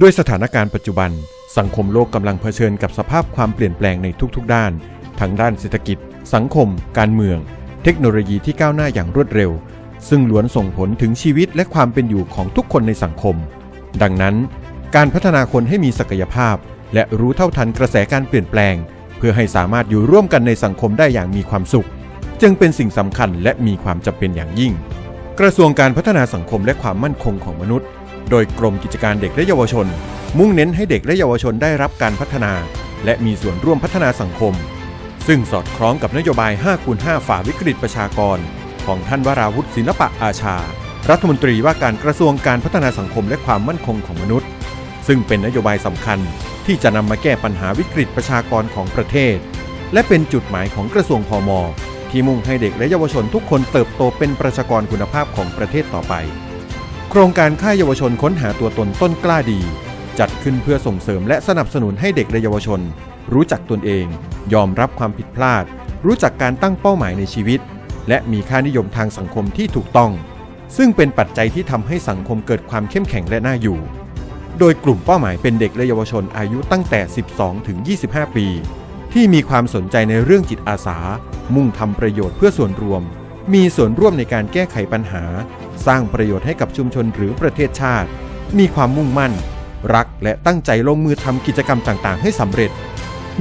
ด้วยสถานการณ์ปัจจุบัน สังคมโลกกำลังเผชิญกับสภาพความเปลี่ยนแปลงในทุกๆด้าน ทั้งด้านเศรษฐกิจ สังคม การเมือง เทคโนโลยีที่ก้าวหน้าอย่างรวดเร็ว ซึ่งล้วนส่งผลถึงชีวิตและความเป็นอยู่ของทุกคนในสังคม ดังนั้น การพัฒนาคนให้มีศักยภาพ และรู้เท่าทันกระแสการเปลี่ยนแปลง เพื่อให้สามารถอยู่ร่วมกันในสังคมได้อย่างมีความสุข จึงเป็นสิ่งสำคัญและมีความจำเป็นอย่างยิ่ง กระทรวงการพัฒนาสังคมและความมั่นคงของมนุษย์ โดยกรมกิจการเด็กและเยาวชน มุ่งเน้นให้เด็กและเยาวชนได้รับการพัฒนา และมีส่วนร่วมพัฒนาสังคม ซึ่งสอดคล้องกับนโยบาย 5คูณ5ฝ่าวิกฤตประชากร ของท่านวราวุฒิศิลปะอาชา รัฐมนตรีว่าการกระทรวงการพัฒนาสังคมและความมั่นคงของมนุษย์ ซึ่งเป็นนโยบายสำคัญที่จะนำมาแก้ปัญหาวิกฤตประชากรของประเทศ และเป็นจุดหมายของกระทรวงพมที่มุ่งให้เด็กและเยาวชนทุกคนเติบโตเป็นประชากรคุณภาพของประเทศต่อไป โครงการค่ายเยาวชนค้นหาตัวตนต้นกล้าดี จัดขึ้นเพื่อส่งเสริมและสนับสนุนให้เด็กและเยาวชน รู้จักตนเอง ยอมรับความผิดพลาด รู้จักการตั้งเป้าหมายในชีวิต และมีค่านิยมทางสังคมที่ถูกต้อง ซึ่งเป็นปัจจัยที่ทำให้สังคมเกิดความเข้มแข็งและน่าอยู่ โดยกลุ่มเป้าหมายเป็นเด็กและเยาวชนอายุตั้งแต่ 12 ถึง 25 ปี ที่มีความสนใจในเรื่องจิตอาสา มุ่งทำประโยชน์เพื่อส่วนรวม มีส่วนร่วมในการแก้ไขปัญหา สร้างประโยชน์ให้กับชุมชนหรือประเทศชาติ มีความมุ่งมั่น รักและตั้งใจลงมือทำกิจกรรมต่างๆ ให้สำเร็จ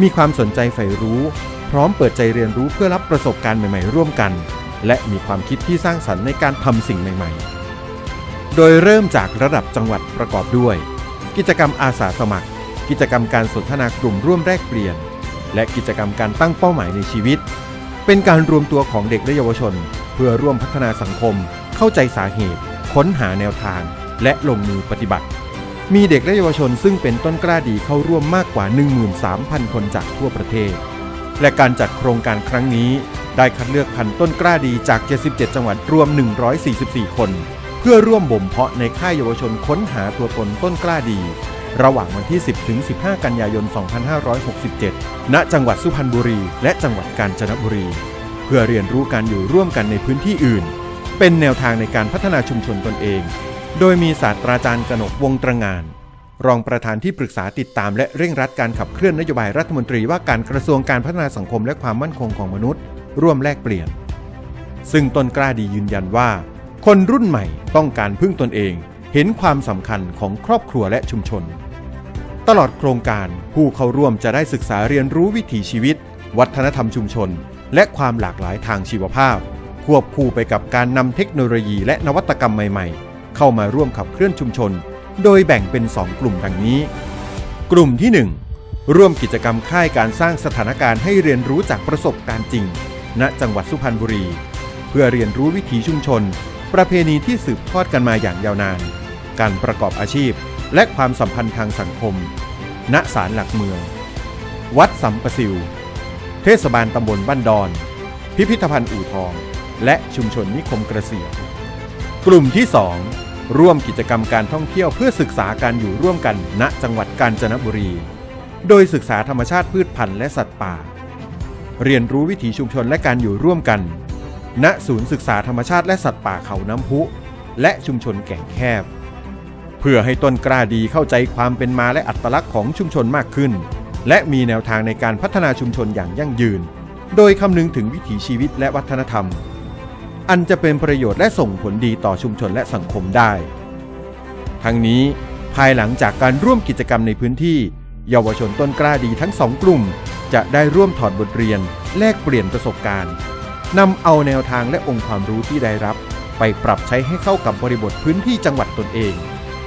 มีความสนใจใฝ่รู้ พร้อมเปิดใจเรียนรู้เพื่อรับประสบการณ์ใหม่ ๆ ร่วมกัน และมีความคิดที่สร้างสรรค์ในการทำสิ่งใหม่ ๆ โดยเริ่มจากระดับจังหวัดประกอบด้วย กิจกรรมอาสาสมัคร กิจกรรมการสนทนากลุ่มร่วมแลกเปลี่ยน และกิจกรรมการตั้งเป้าหมายในชีวิต เป็นการรวมตัวของเด็กและเยาวชน เพื่อร่วมพัฒนาสังคม เข้าใจสาเหตุ ค้นหาแนวทาง และลงมือปฏิบัติ มีเด็กและเยาวชนซึ่งเป็นต้นกล้าดีเข้าร่วมมากกว่า 13,000 คนจากทั่วประเทศ และการจัดโครงการครั้งนี้ ได้คัดเลือกพันต้นกล้าดีจาก 77 จังหวัดรวม 144 คน เพื่อร่วมบ่มเพาะในค่ายเยาวชนค้นหาตัวตนต้นกล้าดี ระหว่างวันที่ 10 ถึง 15 กันยายน 2567 ณ จังหวัดสุพรรณบุรี และจังหวัดกาญจนบุรี เพื่อเรียนรู้การอยู่ร่วมกันในพื้นที่อื่น เป็นแนวทางในการพัฒนาชุมชนตนเอง โดยมีศาสตราจารย์กนกวงตรงาน รองประธานที่ปรึกษาติดตามและเร่งรัดการขับเคลื่อนนโยบายรัฐมนตรีว่าการกระทรวงการพัฒนาสังคมและความมั่นคงของมนุษย์ ร่วมแลกเปลี่ยน ซึ่งตนกล้าดียืนยันว่า คนรุ่นใหม่ต้องการพึ่งตนเอง เห็นความสำคัญของครอบครัวและชุมชน ตลอดโครงการผู้เข้าร่วมจะได้ศึกษาเรียนรู้วิถีชีวิต วัฒนธรรมชุมชน และความหลากหลายทางชีวภาพ ควบคู่ไปกับการนำเทคโนโลยีและนวัตกรรมใหม่ๆ เข้ามาร่วมขับเคลื่อนชุมชน โดยแบ่งเป็น 2 กลุ่มดังนี้ กลุ่มที่ 1 ร่วมกิจกรรมค่ายการสร้างสถานการณ์ให้เรียนรู้จากประสบการณ์จริง ณจังหวัดสุพรรณบุรี เพื่อเรียนรู้วิถีชุมชน ประเพณีที่สืบทอดกันมาอย่างยาวนาน การประกอบอาชีพ และความสัมพันธ์ทางสังคม ณศาลหลักเมือง วัดสัมปะสิว เทศบาลตำบลบ้านดอน พิพิธภัณฑ์อู่ทอง และชุมชนนิคมเกษตรกลุ่มที่ 2 ร่วมกิจกรรมการท่องเที่ยวเพื่อศึกษาการอยู่ร่วมกันณจังหวัดกาญจนบุรี โดยศึกษาธรรมชาติพืชพันธุ์และสัตว์ป่า เรียนรู้วิถีชุมชนและการอยู่ร่วมกัน ณศูนย์ศึกษาธรรมชาติและสัตว์ป่าเขาน้ำพุ และชุมชนแก่งแคบ เพื่อให้ต้นกล้าดีเข้าใจความเป็นมาและอัตลักษณ์ของชุมชนมากขึ้น และมีแนวทางในการพัฒนาชุมชนอย่างยั่งยืน โดยคำนึงถึงวิถีชีวิตและวัฒนธรรม อันจะเป็นประโยชน์และส่งผลดีต่อชุมชนและสังคมได้ ทั้งนี้ภายหลังจากการร่วมกิจกรรมในพื้นที่ เยาวชนต้นกล้าดีทั้งสองกลุ่ม จะได้ร่วมถอดบทเรียน แลกเปลี่ยนประสบการณ์นำเอาแนวทางและองค์ความรู้ที่ได้รับ ไปปรับใช้ให้เข้ากับบริบทพื้นที่จังหวัดตนเอง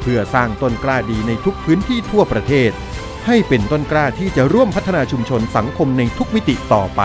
เพื่อสร้างต้นกล้าดีในทุกพื้นที่ทั่วประเทศ ให้เป็นต้นกล้าที่จะร่วมพัฒนาชุมชนสังคมในทุกมิติต่อไป